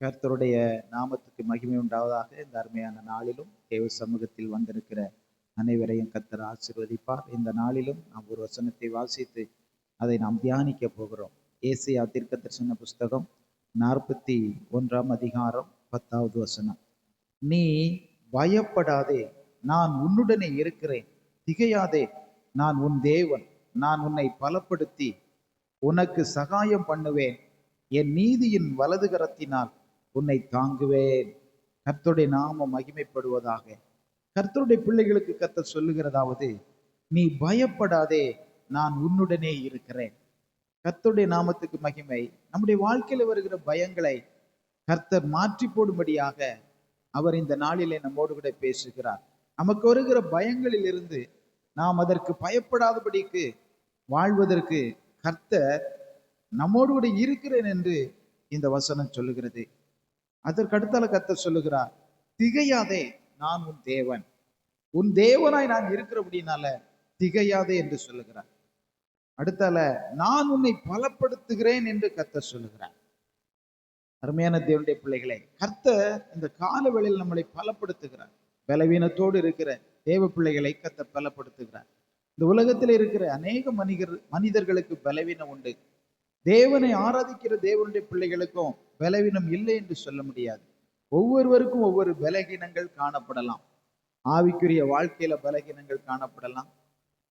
கர்த்தருடைய நாமத்துக்கு மகிமை உண்டாவதாக இந்த அருமையான நாளிலும் தேவ சமூகத்தில் வந்திருக்கிற அனைவரையும் கர்த்தர் ஆசிர்வதிப்பார். இந்த நாளிலும் நாம் ஒரு வசனத்தை வாசித்து அதை நாம் தியானிக்க போகிறோம். ஏசியா தீர்க்க தரிசன புஸ்தகம் நாற்பத்தி ஒன்றாம் அதிகாரம் பத்தாவது வசனம். நீ பயப்படாதே நான் உன்னுடனே இருக்கிறேன். திகையாதே நான் உன் தேவன். நான் உன்னை பலப்படுத்தி உனக்கு சகாயம் பண்ணுவேன். என் நீதியின் வலது கரத்தினால் உன்னை தாங்குவேன். கர்த்தருடைய நாமம் மகிமைப்படுவதாக. கர்த்தருடைய பிள்ளைகளுக்கு கர்த்தர் சொல்லுகிறதாவது நீ பயப்படாதே நான் உன்னுடனே இருக்கிறேன். கர்த்தருடைய நாமத்துக்கு மகிமை நம்முடைய வாழ்க்கையில வருகிற பயங்களை கர்த்தர் மாற்றி போடும்படியாக அவர் இந்த நாளிலே நம்மோடு கூட பேசுகிறார். நமக்கு வருகிற பயங்களில் இருந்து நாம் அதற்கு பயப்படாதபடிக்கு வாழ்வதற்கு கர்த்தர் நம்மோடு கூட இருக்கிறேன் என்று இந்த வசனம் சொல்லுகிறது. அதற்கு அடுத்தால சொல்லுகிறார் திகையாதே நான் உன் தேவன். உன் தேவனாய் நான் இருக்கிறபடினால திகையாதே என்று சொல்லுகிறார். அடுத்தால நான் உன்னை பலப்படுத்துகிறேன் என்று கத்த சொல்லுகிறார். அருமையான தேவனுடைய பிள்ளைகளை கர்த்தர் இந்த கால வேளையில் நம்மளை பலப்படுத்துகிறார். பலவீனத்தோடு இருக்கிற தேவ பிள்ளைகளை கத்த பலப்படுத்துகிறார். இந்த உலகத்தில் இருக்கிற அநேக மனிதர் மனிதர்களுக்கு பலவீனம் உண்டு. தேவனை ஆராதிக்கிற தேவனுடைய பிள்ளைகளுக்கும் பலவீனம் இல்லை என்று சொல்ல முடியாது. ஒவ்வொருவருக்கும் ஒவ்வொரு பலகீனங்கள் காணப்படலாம். ஆவிக்குரிய வாழ்க்கையில பலகீனங்கள் காணப்படலாம்.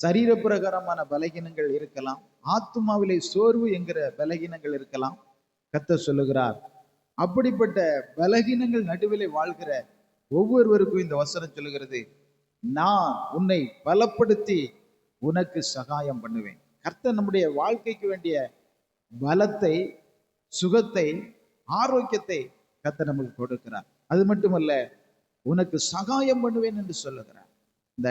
சரீர பிரகாரமான பலகீனங்கள் இருக்கலாம். ஆத்மாவிலே சோர்வு என்கிற பலகீனங்கள் இருக்கலாம். கத்த சொல்லுகிறார் அப்படிப்பட்ட பலகீனங்கள் நடுவிலே வாழ்கிற ஒவ்வொருவருக்கும் இந்த வசனம் சொல்லுகிறது நான் உன்னை பலப்படுத்தி உனக்கு சகாயம் பண்ணுவேன். கர்த்தர் நம்முடைய வாழ்க்கைக்கு வேண்டிய பலத்தை சுகத்தை ஆரோக்கியத்தை கர்த்தர் நமக்கு கொடுக்கிறார். அது மட்டுமல்ல உனக்கு சகாயம் பண்ணுவேன் என்று சொல்லுகிறார். இந்த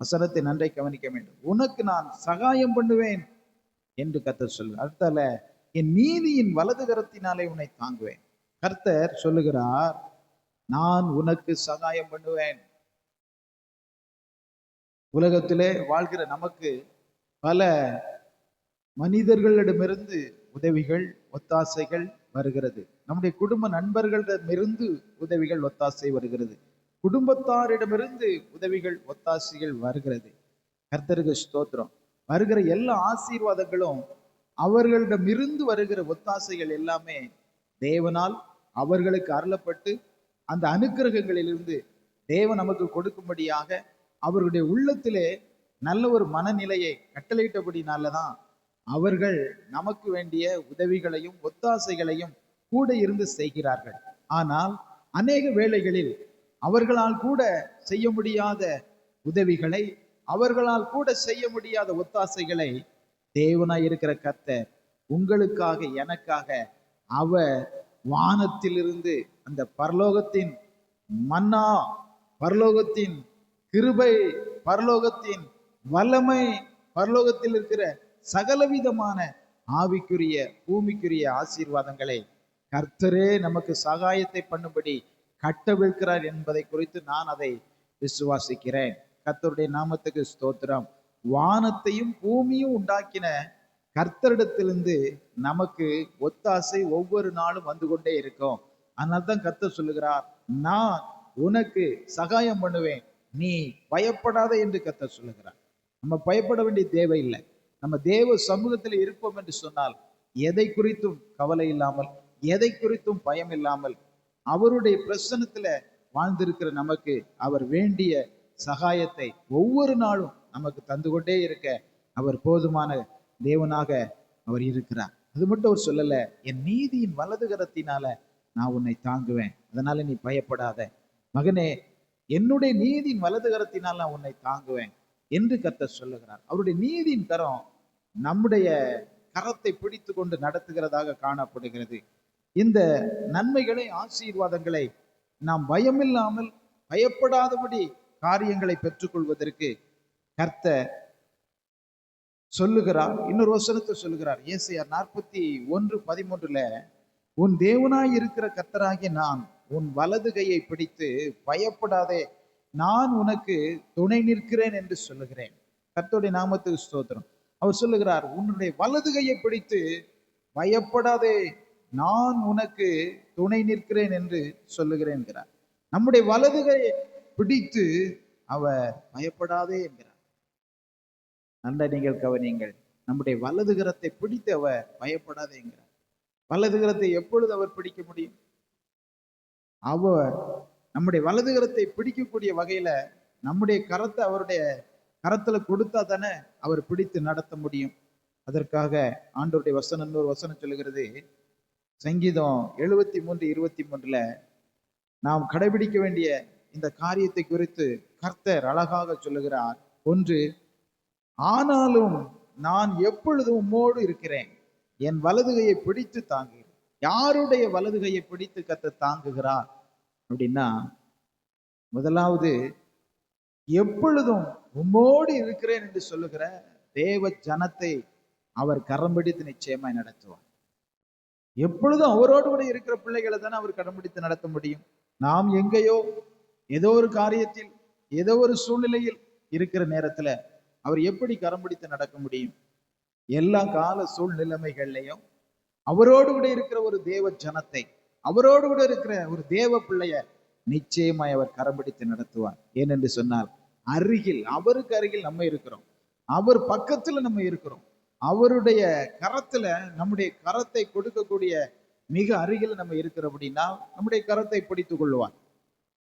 வசனத்தை நன்றை கவனிக்க வேண்டும். உனக்கு நான் சகாயம் பண்ணுவேன் என்று கர்த்தர் சொல்லு அடுத்தால என் நீதியின் வலது கரத்தினாலே உன்னை தாங்குவேன். கர்த்தர் சொல்லுகிறார் நான் உனக்கு சகாயம் பண்ணுவேன். உலகத்திலே வாழ்கிற நமக்கு பல மனிதர்களிடமிருந்து உதவிகள் ஒத்தாசைகள் வருகிறது. நம்முடைய குடும்ப நண்பர்களிடமிருந்து உதவிகள் ஒத்தாசை வருகிறது. குடும்பத்தாரிடமிருந்து உதவிகள் ஒத்தாசைகள் வருகிறது. கர்த்தருக்கு ஸ்தோத்திரம். வருகிற எல்லா ஆசீர்வாதங்களும் அவர்களிடமிருந்து வருகிற ஒத்தாசைகள் எல்லாமே தேவனால் அவர்களுக்கு அருளப்பட்டு அந்த அனுக்கிரகங்களிலிருந்து தேவன் நமக்கு கொடுக்கும்படியாக அவர்களுடைய உள்ளத்திலே நல்ல ஒரு மனநிலையை கட்டளையிட்டபடினாலதான் அவர்கள் நமக்கு வேண்டிய உதவிகளையும் ஒத்தாசைகளையும் கூட இருந்து செய்கிறார்கள். ஆனால் அநேக வேளைகளில் அவர்களால் கூட செய்ய முடியாத உதவிகளை அவர்களால் கூட செய்ய முடியாத ஒத்தாசைகளை தேவனாய் இருக்கிற கர்த்தர் உங்களுக்காக எனக்காக அவர் வானத்திலிருந்து அந்த பரலோகத்தின் மன்னா பரலோகத்தின் கிருபை பரலோகத்தின் வல்லமை பரலோகத்தில் இருக்கிற சகலவிதமான ஆவிக்குரிய பூமிக்குரிய ஆசீர்வாதங்களை கர்த்தரே நமக்கு சகாயத்தை பண்ணும்படி கட்டவிழ்கிறார் என்பதை குறித்து நான் அதை விசுவாசிக்கிறேன். கர்த்தருடைய நாமத்துக்கு ஸ்தோத்திரம். வானத்தையும் பூமியும் உண்டாக்கின கர்த்தரிடத்திலிருந்து நமக்கு ஒத்தாசை ஒவ்வொரு நாளும் வந்து கொண்டே இருக்கும். அதனால தான் கர்த்தர் சொல்லுகிறார் நான் உனக்கு சகாயம் பண்ணுவேன். நீ பயப்படாத என்று கர்த்தர் சொல்லுகிறார். நம்ம பயப்பட வேண்டிய தேவையில்லை. நம்ம தேவ சமூகத்தில் இருப்போம் என்று சொன்னால் எதை குறித்தும் கவலை இல்லாமல் எதை குறித்தும் பயம் இல்லாமல் அவருடைய பிரசனத்துல வாழ்ந்திருக்கிற நமக்கு அவர் வேண்டிய சகாயத்தை ஒவ்வொரு நாளும் நமக்கு தந்து கொண்டே இருக்க அவர் போதுமான தேவனாக அவர் இருக்கிறார். அது மட்டும் அவர் சொல்லல என் நீதியின் வலது கரத்தினால நான் உன்னை தாங்குவேன். அதனால நீ பயப்படாத. மகனே என்னுடைய நீதியின் வலது கரத்தினால் நான் உன்னை தாங்குவேன் என்று கத்த சொல்லுகிறார். அவருடைய நீதியின் கரம் நம்முடைய கரத்தை பிடித்து கொண்டு நடத்துகிறதாக காணப்படுகிறது. இந்த நன்மைகளை ஆசீர்வாதங்களை நாம் பயமில்லாமல் பயப்படாதபடி காரியங்களை பெற்றுக்கொள்வதற்கு கர்த்தர் சொல்லுகிறார். இன்னொரு வசனத்தை சொல்லுகிறார். ஏசியார் நாற்பத்தி ஒன்று பதிமூன்றுல உன் தேவனாய் இருக்கிற கர்த்தராகி நான் உன் வலது கையை பிடித்து பயப்படாதே நான் உனக்கு துணை நிற்கிறேன் என்று சொல்லுகிறேன். கர்த்தோடைய நாமத்துக்கு ஸ்தோத்திரம். அவர் சொல்லுகிறார் உன்னுடைய வலது கையை பிடித்து பயப்படாதே நான் உனக்கு துணை நிற்கிறேன் என்று சொல்லுகிறேன் என்கிறார். நம்முடைய வலதுகையை பிடித்து அவர் பயப்படாதே என்கிறார். நல்ல நீங்கள் கவனியுங்கள் நம்முடைய வலதுகரத்தை பிடித்து அவர் பயப்படாதே என்கிறார். வலதுகரத்தை எப்பொழுது அவர் பிடிக்க முடியும்? அவர் நம்முடைய வலதுகரத்தை பிடிக்கக்கூடிய வகையில நம்முடைய கரத்தை அவருடைய கரத்துல கொடுத்தா தானே அவர் பிடித்து நடத்த முடியும். அதற்காக ஆண்டோருடைய வசனம் ஒரு வசனம் சொல்லுகிறது. சங்கீதம் எழுபத்தி மூன்று இருபத்தி மூன்றுல நாம் கடைபிடிக்க வேண்டிய இந்த காரியத்தை குறித்து கர்த்தர் அழகாக சொல்லுகிறார். ஒன்று ஆனாலும் நான் எப்பொழுதும் உம்மோடு இருக்கிறேன்? என் வலதுகையை பிடித்து தாங்குகிறேன். யாருடைய வலதுகையை பிடித்து கத்த தாங்குகிறார்? அப்படின்னா முதலாவது எப்பொழுதும் உம்மோடு இருக்கிறேன் என்று சொல்லுகிற தேவ ஜனத்தை அவர் கரம் பிடித்து நிச்சயமாய் நடத்துவார். எப்பொழுதும் அவரோடு கூட இருக்கிற பிள்ளைகளை தானே அவர் கரம் பிடித்து நடத்த முடியும். நாம் எங்கேயோ ஏதோ ஒரு காரியத்தில் ஏதோ ஒரு சூழ்நிலையில் இருக்கிற நேரத்துல அவர் எப்படி கரம் பிடித்து நடக்க முடியும்? எல்லா கால சூழ்நிலைமைகள்லையும் அவரோடு கூட இருக்கிற ஒரு தேவ ஜனத்தை அவரோடு கூட இருக்கிற ஒரு தேவ பிள்ளைய நிச்சயமாய் அவர் கரம் பிடித்து நடத்துவார். ஏனென்று சொன்னால் அருகில் அவருக்கு அருகில் நம்ம இருக்கிறோம். அவர் பக்கத்துல நம்ம இருக்கிறோம். அவருடைய கரத்துல நம்முடைய கரத்தை கொடுக்கக்கூடிய மிக அருகில் நம்ம இருக்கிற அப்படின்னா நம்முடைய கரத்தை பிடித்துக் கொள்வார்.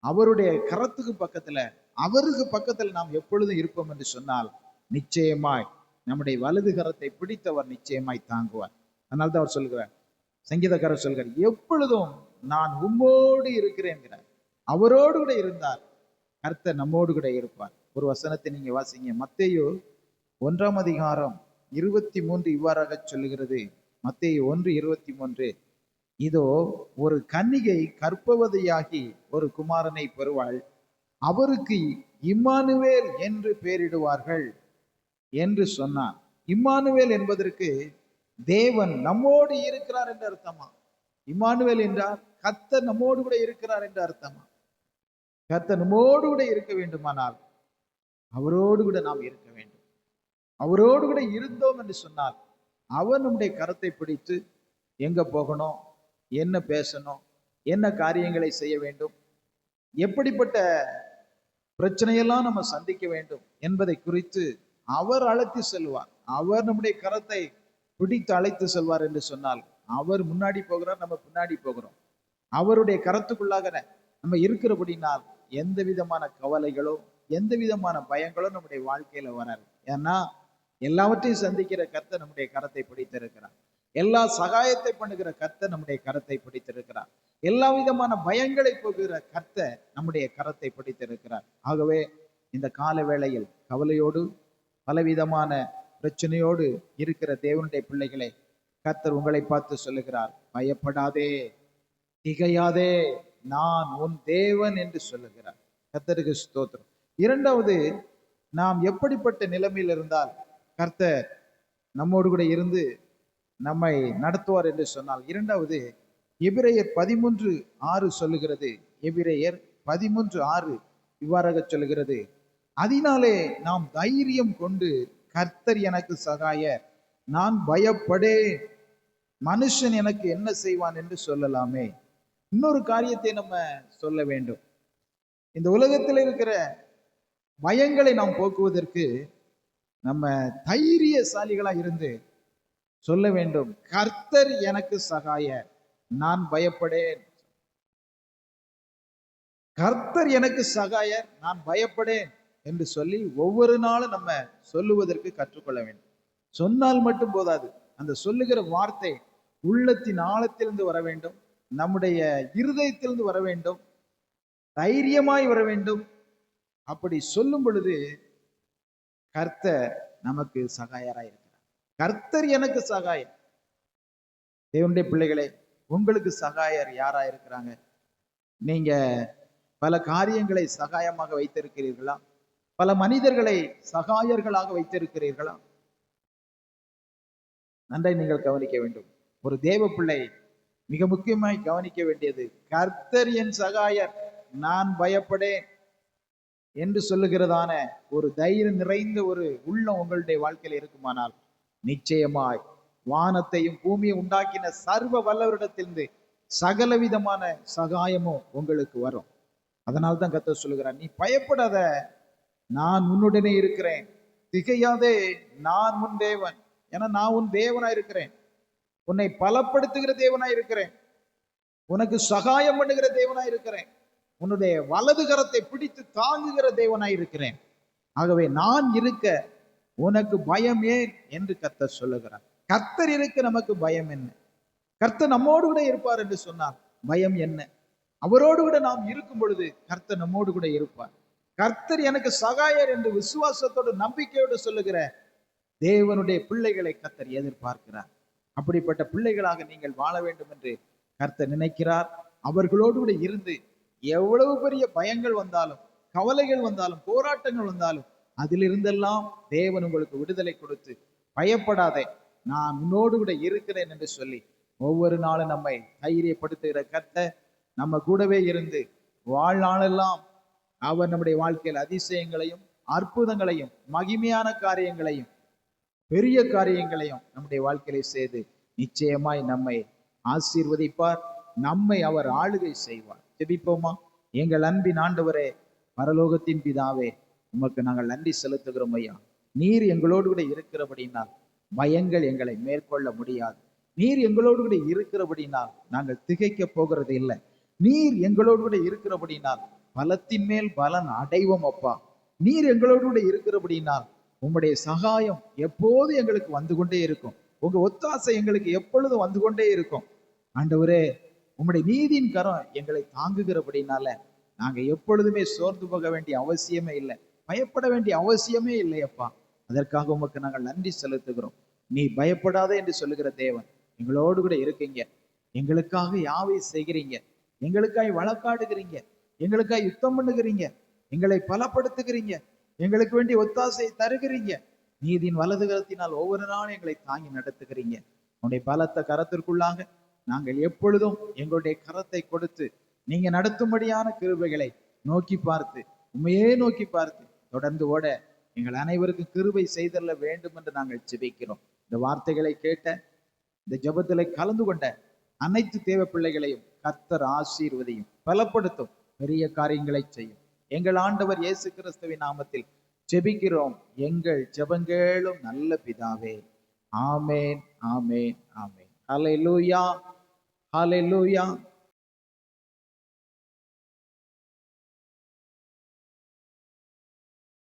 அவருடைய கரத்துக்கு பக்கத்துல அவருக்கு பக்கத்துல நாம் எப்பொழுதும் இருப்போம் என்று சொன்னால் நிச்சயமாய் நம்முடைய வலது கரத்தை பிடித்தவர் நிச்சயமாய் தாங்குவார். அதனால தான் அவர் சொல்கிறார் சங்கீதக்காரர் சொல்கிறார் எப்பொழுதும் நான் உம்மோடு இருக்கிறேன் என்கிறார். அவரோடு கூட இருந்தார். கர்த்தர் நம்மோடு கூட இருப்பார். ஒரு வசனத்தை நீங்க வாசிங்க. மத்தையோ ஒன்றாம் அதிகாரம் இருபத்தி மூன்று இவ்வாறாக சொல்லுகிறது. மத்தேயு ஒன்று இருபத்தி மூன்று இதோ ஒரு கன்னிகை கற்பவதையாகி ஒரு குமாரனை பெறுவாள். அவருக்கு இம்மானுவேல் என்று பெயரிடுவார்கள் என்று சொன்னான். இம்மானுவேல் என்பதற்கு தேவன் நம்மோடு இருக்கிறார் என்று அர்த்தமா? இம்மானுவேல் என்றால் கத்த நம்மோடு கூட இருக்கிறார் என்று அர்த்தமா? கத்தனமோடு நம்மோடு கூட இருக்க வேண்டுமானால் அவரோடு கூட நாம் இருக்க வேண்டும். அவரோடு கூட இருந்தோம் என்று சொன்னால் அவர் நம்முடைய கரத்தை பிடித்து எங்க போகணும் என்ன பேசணும் என்ன காரியங்களை செய்ய வேண்டும் எப்படிப்பட்ட பிரச்சனையெல்லாம் நம்ம சந்திக்க வேண்டும் என்பதை குறித்து அவர் அழைத்து செல்வார். அவர் நம்முடைய கரத்தை பிடித்து அழைத்து செல்வார் என்று சொன்னால் அவர் முன்னாடி போகிறார் நம்ம பின்னாடி போகிறோம். அவருடைய கரத்துக்குள்ளாக நம்ம இருக்கிறபடினால் எந்த விதமான கவலைகளோ எந்த விதமான பயங்களோ நம்முடைய வாழ்க்கையில வராது. ஏன்னா எல்லாவற்றையும் சந்திக்கிற கத்தை நம்முடைய கரத்தை பிடித்திருக்கிறார். எல்லா சகாயத்தை பண்ணுகிற கத்தை நம்முடைய கரத்தை பிடித்திருக்கிறார். எல்லா விதமான பயங்களை போகிற கத்தை நம்முடைய கரத்தை பிடித்திருக்கிறார். ஆகவே இந்த கால வேளையில் கவலையோடு பலவிதமான பிரச்சனையோடு இருக்கிற தேவனுடைய பிள்ளைகளை கத்தர் உங்களை பார்த்து சொல்லுகிறார். பயப்படாதே திகையாதே. நான் உன் தேவன் என்று சொல்லுகிறார். கர்த்தருக்கு ஸ்தோத்திரம். இரண்டாவது நாம் எப்படிப்பட்ட நிலைமையில் இருந்தால் கர்த்தர் நம்மோடு கூட இருந்து நம்மை நடத்துவார் என்று சொன்னால் இரண்டாவது எபிரேயர் பதிமூன்று ஆறு சொல்லுகிறது. எபிரேயர் பதிமூன்று ஆறு இவ்வாறாக சொல்லுகிறது. அதனாலே நாம் தைரியம் கொண்டு கர்த்தர் எனக்கு சகாயர். நான் பயப்படேன். மனுஷன் எனக்கு என்ன செய்வான் என்று சொல்லலாமே. இன்னொரு காரியத்தை நம்ம சொல்ல வேண்டும். இந்த உலகத்தில் இருக்கிற பயங்களை நாம் போக்குவதற்கு நம்ம தைரியசாலிகளா இருந்து சொல்ல வேண்டும் கர்த்தர் எனக்கு சகாய நான் பயப்படேன். கர்த்தர் எனக்கு சகாயர் நான் பயப்படேன் என்று சொல்லி ஒவ்வொரு நாளும் நம்ம சொல்லுவதற்கு கற்றுக்கொள்ள வேண்டும். சொன்னால் மட்டும் போதாது அந்த சொல்லுகிற வார்த்தை உள்ளத்தின் ஆழத்திலிருந்து வர வேண்டும். நம்முடைய இருதயத்திலிருந்து வர வேண்டும். தைரியமாய் வர வேண்டும். அப்படி சொல்லும் பொழுது கர்த்தர் நமக்கு சகாயராக இருக்கிறார். கர்த்தர் எனக்கு சகாயம். தேவனுடைய பிள்ளைகளே உங்களுக்கு சகாயர் யாரா இருக்கிறாங்க? நீங்க பல காரியங்களை சகாயமாக வைத்திருக்கிறீர்களா? பல மனிதர்களை சகாயர்களாக வைத்திருக்கிறீர்களா? நன்றை நீங்கள் கவனிக்க வேண்டும். ஒரு தேவ பிள்ளை மிக முக்கியமாய் கவனிக்க வேண்டியது கர்த்தர் என் சகாயர் நான் பயப்படேன் என்று சொல்லுகிறதான ஒரு தைரியம் நிறைந்த ஒரு உள்ளம் உங்களுடைய வாழ்க்கையில் இருக்குமானால் நிச்சயமாய் வானத்தையும் பூமியை உண்டாக்கின சர்வ வல்லவரிடத்திலிருந்து சகல விதமான சகாயமும் உங்களுக்கு வரும். அதனால தான் கத்த சொல்லுகிறார் நீ பயப்படாத நான் உன்னுடனே இருக்கிறேன். திகையாதே நான் உன் தேவன். ஏன்னா நான் உன் தேவனா இருக்கிறேன் உன்னை பலப்படுத்துகிற தேவனாய் இருக்கிறேன். உனக்கு சகாயம் பண்ணுகிற தேவனாய் இருக்கிறேன். உன்னுடைய வலது கரத்தை பிடித்து தாங்குகிற தேவனாய் இருக்கிறேன். ஆகவே நான் இருக்க உனக்கு பயம் ஏன்? என்று கர்த்தர் சொல்லுகிறார். கர்த்தர் இருக்க நமக்கு பயம் என்ன? கர்த்தர் நம்மோடு கூட இருப்பார் என்று சொன்னார். பயம் என்ன? அவரோடு கூட நாம் இருக்கும் பொழுது கர்த்தர் நம்மோடு கூட இருப்பார். கர்த்தர் எனக்கு சகாயர் என்று விசுவாசத்தோடு நம்பிக்கையோடு சொல்லுகிற தேவனுடைய பிள்ளைகளை கர்த்தர் எதிர்பார்க்கிறார். அப்படிப்பட்ட பிள்ளைகளாக நீங்கள் வாழ வேண்டும் என்று கர்த்தர் நினைக்கிறார். அவர்களோடு கூட இருந்து எவ்வளவு பெரிய பயங்கள் வந்தாலும் கவலைகள் வந்தாலும் போராட்டங்கள் வந்தாலும் அதிலிருந்தெல்லாம் தேவன் உங்களுக்கு விடுதலை கொடுத்து பயப்படாதே நான் உன்னோடு கூட இருக்கிறேன் என்று சொல்லி ஒவ்வொரு நாளும் நம்மை தைரியப்படுத்துகிற கர்த்த நம்ம கூடவே இருந்து வாழ்நாளெல்லாம் அவர் நம்முடைய வாழ்க்கையில் அதிசயங்களையும் அற்புதங்களையும் மகிமையான காரியங்களையும் பெரிய காரியங்களையும் நம்முடைய வாழ்க்கையில செய்து நிச்சயமாய் நம்மை ஆசீர்வதிப்பார் நம்மை அவர் ஆளுகை செய்வார். ஜெபிப்போமா? எங்கள் அன்பின் ஆண்டவரே பரலோகத்தின் பிதாவே உமக்கு நாங்கள் நன்றி செலுத்துகிறோம் ஐயா. நீர் எங்களோடு கூட இருக்கிறபடினால் பயங்கள் எங்களை மேற்கொள்ள முடியாது. நீர் எங்களோடு கூட இருக்கிறபடினால் நாங்கள் திகைக்க போகிறது இல்லை. நீர் எங்களோடு கூட இருக்கிறபடினால் பலத்தின் மேல் பலன் அடைவோம் அப்பா. நீர் எங்களோடு கூட இருக்கிறபடினால் உம்முடைய சகாயம் எப்போது எங்களுக்கு வந்து கொண்டே இருக்கும்? உங்க ஒத்தாசை எங்களுக்கு எப்பொழுதும் வந்து கொண்டே இருக்கும். ஆண்டவரே உம்முடைய நீதியின் கரம் எங்களை தாங்குகிறபடினால நாங்க எப்பொழுதுமே சோர்ந்து போக வேண்டிய அவசியமே இல்லை. பயப்பட வேண்டிய அவசியமே இல்லையப்பா. அதற்காக உமக்கு நாங்கள் நன்றி செலுத்துகிறோம். நீ பயப்படாதே என்று சொல்லுகிற தேவன் எங்களோடு கூட இருக்கீங்க. எங்களுக்காக யாவை செய்கிறீங்க? எங்களுக்காய் வழக்காடுகிறீங்க. எங்களுக்காய் யுத்தம் பண்ணுகிறீங்க. எங்களை பலப்படுத்துகிறீங்க. எங்களுக்கு வேண்டிய ஒத்தாசை தருகிறீங்க. நீதியின் வலதுகரத்தினால் ஒவ்வொரு நாளும் எங்களை தாங்கி நடத்துகிறீங்க. உன்னுடைய பலத்த கரத்திற்குள்ளாக நாங்கள் எப்பொழுதும் எங்களுடைய கரத்தை கொடுத்து நீங்க நடத்தும்படியான கிருபைகளை நோக்கி பார்த்து உண்மையே நோக்கி பார்த்து தொடர்ந்து ஓட எங்கள் அனைவருக்கும் கிருபை செய்தல்ல வேண்டும் என்று நாங்கள் ஜெபிக்கிறோம். இந்த வார்த்தைகளை கேட்ட இந்த ஜபத்தில் கலந்து கொண்ட அனைத்து தேவ பிள்ளைகளையும் கத்தர் ஆசீர்வதையும் பலப்படுத்தும். பெரிய காரியங்களை செய்யும். எங்கள் ஆண்டவர் இயேசு கிறிஸ்துவின் நாமத்தில் ஜெபிக்கிறோம். எங்கள் ஜெபங்களும் நல்ல பிதாவே. ஆமேன் ஆமேன் ஆமேன். ஹalleluya லூயா